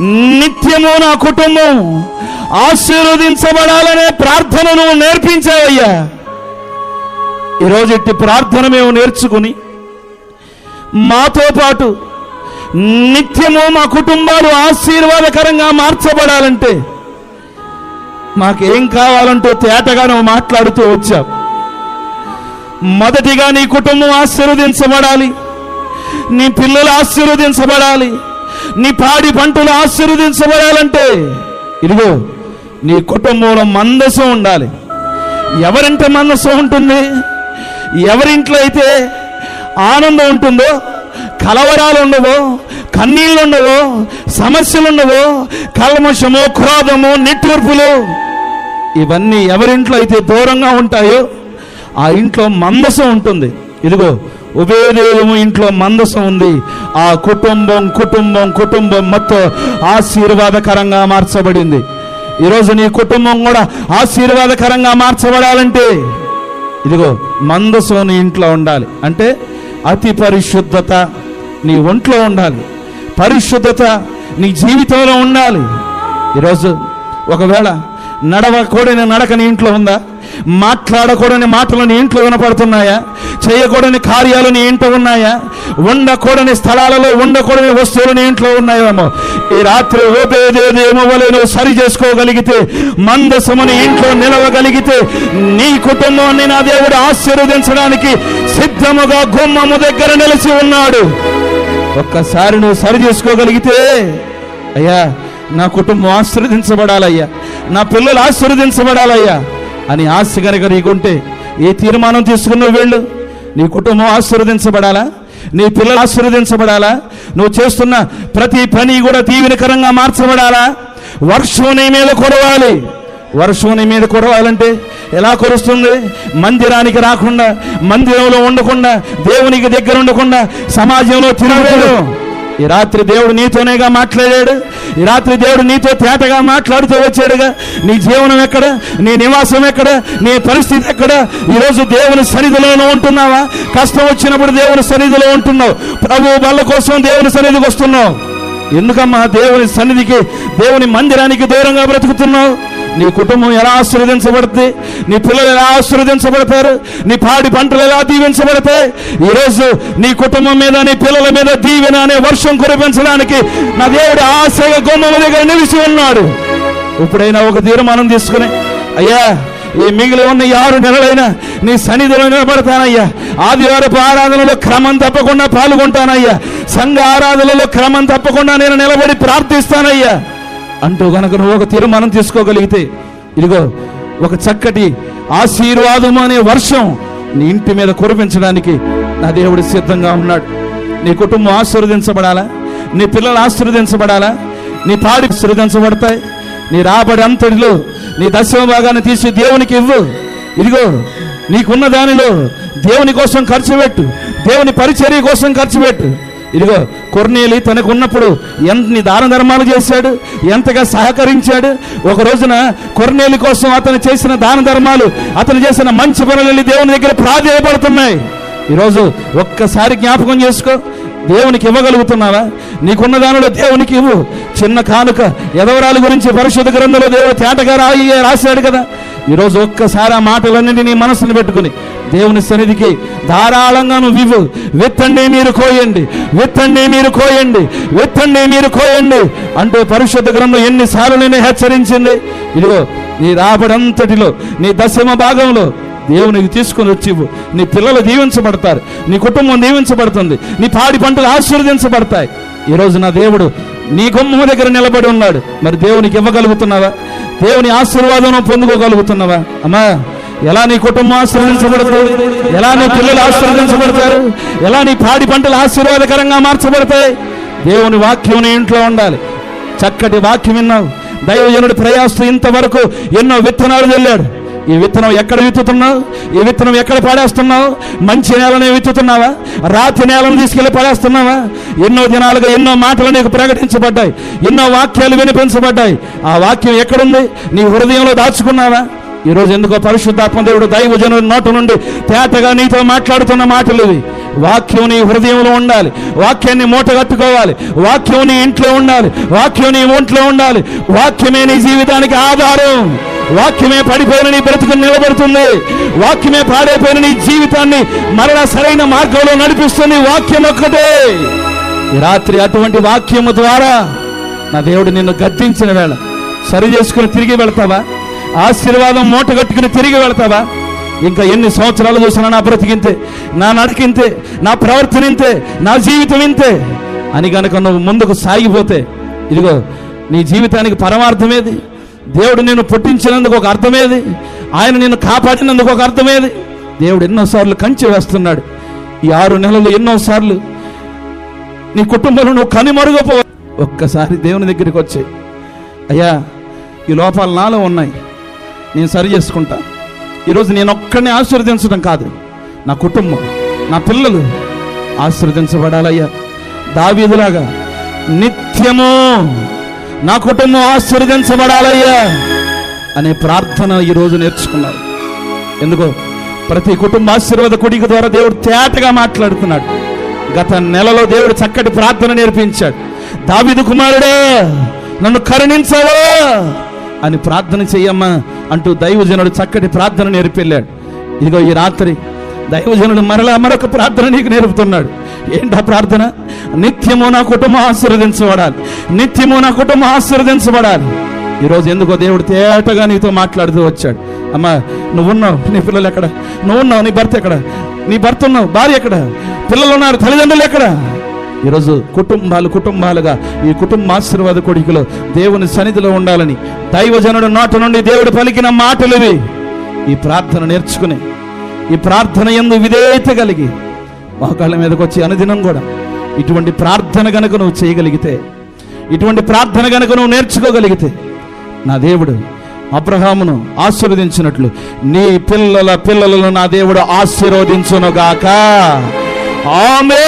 నిత్యము నా కుటుంబం ఆశీర్వదించబడాలనే ప్రార్థనను నేర్పించావయ్యా. ఈరోజు ఇట్టి ప్రార్థన మేము నేర్చుకుని మాతో పాటు నిత్యము మా కుటుంబాలు ఆశీర్వాదకరంగా మార్చబడాలంటే మాకేం కావాలంటూ తేటగా నువ్వు మాట్లాడుతూ వచ్చావు. మొదటిగా నీ కుటుంబం ఆశీర్వదించబడాలి. నీ పిల్లలు ఆశీర్వదించబడాలి. నీ పాడి పంటలు ఆశీర్వదించబడాలంటే ఇదిగో నీ కుటుంబంలో మందసం ఉండాలి. ఎవరింట మనసు ఉంటుంది? ఎవరింట్లో అయితే ఆనందం ఉంటుందో కలవరాలు ఉండవో కన్నీళ్ళు ఉండవో సమస్యలు ఉండవో కల్మషము క్రోధము నిట్టూర్పులు ఇవన్నీ ఎవరింట్లో అయితే దూరంగా ఉంటాయో ఆ ఇంట్లో మందసం ఉంటుంది. ఇదిగో ఉభయదేవము ఇంట్లో మందసం ఉంది. ఆ కుటుంబం కుటుంబం కుటుంబం మొత్తం ఆశీర్వాదకరంగా మార్చబడింది. ఈరోజు నీ కుటుంబం కూడా ఆశీర్వాదకరంగా మార్చబడాలంటే ఇదిగో మందసం నీ ఇంట్లో ఉండాలి. అంటే అతి పరిశుద్ధత నీ ఒంట్లో ఉండాలి. పరిశుద్ధత నీ జీవితంలో ఉండాలి. ఈరోజు ఒకవేళ నడవకూడని నడక నీ ఇంట్లో ఉందా? మాట్లాడకూడని మాటలు నీ ఇంట్లో వినపడుతున్నాయా? చేయకూడని కార్యాలు నీ ఇంట్లో ఉన్నాయా? ఉండకూడని స్థలాలలో ఉండకూడని వస్తువులు నీ ఇంట్లో ఉన్నాయేమో? ఈ రాత్రి ఓపేదేమో వలె నువ్వు సరి చేసుకోగలిగితే మందసముని ఇంట్లో నిలవగలిగితే నీ కుటుంబాన్ని నా దేవుడు ఆశీర్వదించడానికి సిద్ధముగా గుమ్మము దగ్గర నిలిచి ఉన్నాడు. ఒక్కసారి నువ్వు సరి చేసుకోగలిగితే అయ్యా నా కుటుంబం ఆశీర్వదించబడాలయ్యా. నా పిల్లలు ఆశీర్వదించబడాలయ్యా. అని ఆశ కనుక నీకుంటే ఏ తీర్మానం తీసుకున్నావు వెళ్ళు. నీ కుటుంబం ఆశీర్వదించబడాలా? నీ పిల్లలు ఆశీర్వదించబడాలా? నువ్వు చేస్తున్న ప్రతి పని కూడా దీవెనకరంగా మార్చబడాలా? వర్షం నీ మీద కురవాలి. వర్షం నీ మీద కురవాలంటే ఎలా కురుస్తుంది? మందిరానికి రాకుండా మందిరంలో ఉండకుండా దేవునికి దగ్గర ఉండకుండా సమాజంలో తినలేదు ఈ రాత్రి దేవుడు నీతోనేగా మాట్లాడాడు. ఈ రాత్రి దేవుడు నీతో తేటగా మాట్లాడుతూ వచ్చాడుగా. నీ జీవనం ఎక్కడ? నీ నివాసం ఎక్కడ? నీ పరిస్థితి ఎక్కడ? ఈరోజు దేవుని సన్నిధిలోనే ఉంటున్నావా? కష్టం వచ్చినప్పుడు దేవుని సన్నిధిలో ఉంటున్నావు. ప్రభు బల్ల కోసం దేవుని సన్నిధికి వస్తున్నావు. ఎందుకమ్మా? దేవుని సన్నిధికి దేవుని మందిరానికి దూరంగా బ్రతుకుతున్నావు? నీ కుటుంబం ఎలా ఆశీర్వదించబడితే నీ పిల్లలు ఎలా ఆశీర్వదించబడతారు నీ పాడి పంటలు ఎలా దీవించబడతాయి ఈరోజు నీ కుటుంబం మీద నీ పిల్లల మీద దీవెన అనే వర్షం కురిపించడానికి నా దేవుడు ఆశగా గుమ్మల దగ్గర నిలిచి ఉన్నాడు. ఇప్పుడైనా ఒక తీర్మానం తీసుకుని అయ్యా ఈ మిగిలి ఉన్న ఆరు నెలలైనా నీ సన్నిధిలో నిలబడతానయ్యా. ఆదివారపు ఆరాధనలో క్రమం తప్పకుండా పాల్గొంటానయ్యా. సంఘ ఆరాధనలో క్రమం తప్పకుండా నేను నిలబడి ప్రార్థిస్తానయ్యా. అంటూ గనక నువ్వు ఒక తీర్మానం తీసుకోగలిగితే ఇదిగో ఒక చక్కటి ఆశీర్వాదం అనే వర్షం నీ ఇంటి మీద కురిపించడానికి నా దేవుడు సిద్ధంగా ఉన్నాడు. నీ కుటుంబం ఆశీర్వదించబడాలా? నీ పిల్లలు ఆశీర్వదించబడాలా? నీ పాడి ఆశీర్వదించబడతాయి? నీ రాబడి అంతటిలో నీ దశమ భాగాన్ని తీసి దేవునికి ఇవ్వు. ఇదిగో నీకున్న దానిలో దేవుని కోసం ఖర్చు పెట్టు. దేవుని పరిచర్య కోసం ఖర్చు పెట్టు. ఇదిగో కొర్నేలి తనకు ఉన్నప్పుడు ఎన్ని దాన ధర్మాలు చేశాడు ఎంతగా సహకరించాడు. ఒక రోజున కొర్నేలి కోసం అతను చేసిన దాన ధర్మాలు అతను చేసిన మంచి పనులని దేవుని దగ్గర ప్రాధాయపడుతున్నాయి. ఈరోజు ఒక్కసారి జ్ఞాపకం చేసుకో దేవునికి ఇవ్వగలుగుతున్నావా? నీకున్న దానిలో దేవునికి ఇవ్వు. చిన్న కానుక ఎదవరాల గురించి పరిశుద్ధ గ్రంథంలో దేవుడు తేటగా రాయి రాశాడు కదా. ఈరోజు ఒక్కసారి ఆ మాటలన్నింటినీ నీ మనసును పెట్టుకుని దేవుని సన్నిధికి ధారాళంగా నువ్వు ఇవ్వు. విత్తండి మీరు కోయండి విత్తండి మీరు కోయండి విత్తండి మీరు కోయండి అంటే పరిశుద్ధ గ్రంథం ఎన్నిసార్లు నేను హెచ్చరించింది? ఇదిగో నీ రాబడంతటిలో నీ దశమ భాగంలో దేవునికి తీసుకొని వచ్చి నీ పిల్లలు దీవించబడతారు నీ కుటుంబం దీవించబడుతుంది నీ పాడి పంటలు ఆశీర్వదించబడతాయి. ఈరోజు నా దేవుడు నీ గుమ్మ దగ్గర నిలబడి ఉన్నాడు. మరి దేవునికి ఇవ్వగలుగుతున్నావా? దేవుని ఆశీర్వాదం పొందుకోగలుగుతున్నావా? అమ్మా! ఎలా నీ కుటుంబం ఆశీర్వదించబడుతుంది ఎలా నీ పిల్లలు ఆశీర్వదించబడతారు ఎలా నీ పాడి పంటలు ఆశీర్వాదకరంగా మార్చబడతాయి? దేవుని వాక్యం నీ ఇంట్లో ఉండాలి. చక్కటి వాక్యం విన్నావు. దైవజనుడి ప్రయాసం ఇంతవరకు ఎన్నో విత్తనాలు వెళ్ళాడు ఈ విత్తనం ఎక్కడ విత్తుతున్నావు? ఈ విత్తనం ఎక్కడ పాడేస్తున్నావు? మంచి నేలనే విత్తుతున్నావా? రాతి నేలను తీసుకెళ్ళి పాడేస్తున్నావా? ఎన్నో దినాలుగా ఎన్నో మాటలు నీకు ప్రకటించబడ్డాయి. ఎన్నో వాక్యాలు వినిపించబడ్డాయి. ఆ వాక్యం ఎక్కడుంది? నీ హృదయంలో దాచుకున్నావా? ఈరోజు ఎందుకో పరిశుద్ధాత్మ దేవుడు దైవజనుల నోటు నుండి తేటగా నీతో మాట్లాడుతున్న మాటలు ఇవి. వాక్యం నీ హృదయంలో ఉండాలి. వాక్యాన్ని మూట కట్టుకోవాలి. వాక్యం నీ ఇంట్లో ఉండాలి. వాక్యం నీ ఒంట్లో ఉండాలి. వాక్యమే నీ జీవితానికి ఆధారం. వాక్యమే పడిపోయిన నీ బ్రతుకు నిలబడుతుంది. వాక్యమే పాడైపోయిన నీ జీవితాన్ని మరలా సరైన మార్గంలో నడిపిస్తుంది. వాక్యం ఒక్కటే. ఈ రాత్రి అటువంటి వాక్యము ద్వారా నా దేవుడు నిన్ను గద్దించిన వేళ సరి చేసుకుని తిరిగి వెళ్తావా? ఆశీర్వాదం మూట కట్టుకుని తిరిగి వెళ్తావా? ఇంకా ఎన్ని సంవత్సరాలు చూసినా నా బ్రతికింతే నా నడికింతే నా ప్రవర్తన ఇంతే నా జీవితం ఇంతే అని కనుక నువ్వు ముందుకు సాగిపోతే ఇదిగో నీ జీవితానికి పరమార్థమేది. దేవుడు నేను పుట్టించినందుకు ఒక అర్థమేది. ఆయన నేను కాపాడినందుకు ఒక అర్థమేది. దేవుడు ఎన్నోసార్లు కంచె వేస్తున్నాడు. ఈ ఆరు నెలలు ఎన్నోసార్లు నీ కుటుంబంలో నువ్వు కనిమరుగపో ఒక్కసారి దేవుని దగ్గరికి వచ్చాయి అయ్యా ఈ లోపాలు నాలో ఉన్నాయి. నేను సరి చేసుకుంటా. ఈరోజు నేను ఒక్కడిని ఆశీర్వదించడం కాదు. నా కుటుంబం నా పిల్లలు ఆశీర్వదించబడాలయ్యా. దావీదులాగా నిత్యము నా కుటుంబం ఆశీర్వదించబడాలయ్యా అనే ప్రార్థన ఈరోజు నేర్చుకున్నారు ఎందుకో ప్రతి కుటుంబ ఆశీర్వాద కొడిక ద్వారా దేవుడు తేటగా మాట్లాడుతున్నాడు. గత నెలలో దేవుడు చక్కటి ప్రార్థన నేర్పించాడు. దావిదు కుమారుడే నన్ను కరుణించవా? అని ప్రార్థన చెయ్యమ్మా అంటూ దైవజనుడు చక్కటి ప్రార్థన నేర్పెళ్ళాడు ఇదిగో ఈ రాత్రి దైవజనుడు మరలా మరొక ప్రార్థన నీకు నేర్పుతున్నాడు. ఏంటా ప్రార్థన? నిత్యము నా కుటుంబం ఆశీర్వదించబడాలి. నిత్యము నా కుటుంబం ఆశీర్వదించబడాలి. ఈరోజు ఎందుకో దేవుడు తేటగా నీతో మాట్లాడుతూ వచ్చాడు. అమ్మా నువ్వున్నావు? నీ పిల్లలు ఎక్కడ? నువ్వున్నావు? నీ భర్త ఎక్కడ? నీ భర్త ఉన్నావు? భార్య ఎక్కడ? పిల్లలు ఉన్నారు? తల్లిదండ్రులు ఎక్కడ? ఈరోజు కుటుంబాలు కుటుంబాలుగా ఈ కుటుంబ ఆశీర్వాద కొడుకులో దేవుని సన్నిధిలో ఉండాలని దైవజనుడు నోట నుండి దేవుడు పలికిన మాటలువి. ఈ ప్రార్థన నేర్చుకుని ఈ ప్రార్థన ఎందు విధేయత కలిగి మోకాళ్ళ మీదకి వచ్చి అనుదినం కూడా ఇటువంటి ప్రార్థన గనుక నువ్వు చేయగలిగితే ఇటువంటి ప్రార్థన గనుక నువ్వు నేర్చుకోగలిగితే నా దేవుడు అబ్రహామును ఆశీర్వదించినట్లు నీ పిల్లల పిల్లలను నా దేవుడు ఆశీర్వదించునుగాక. ఆమె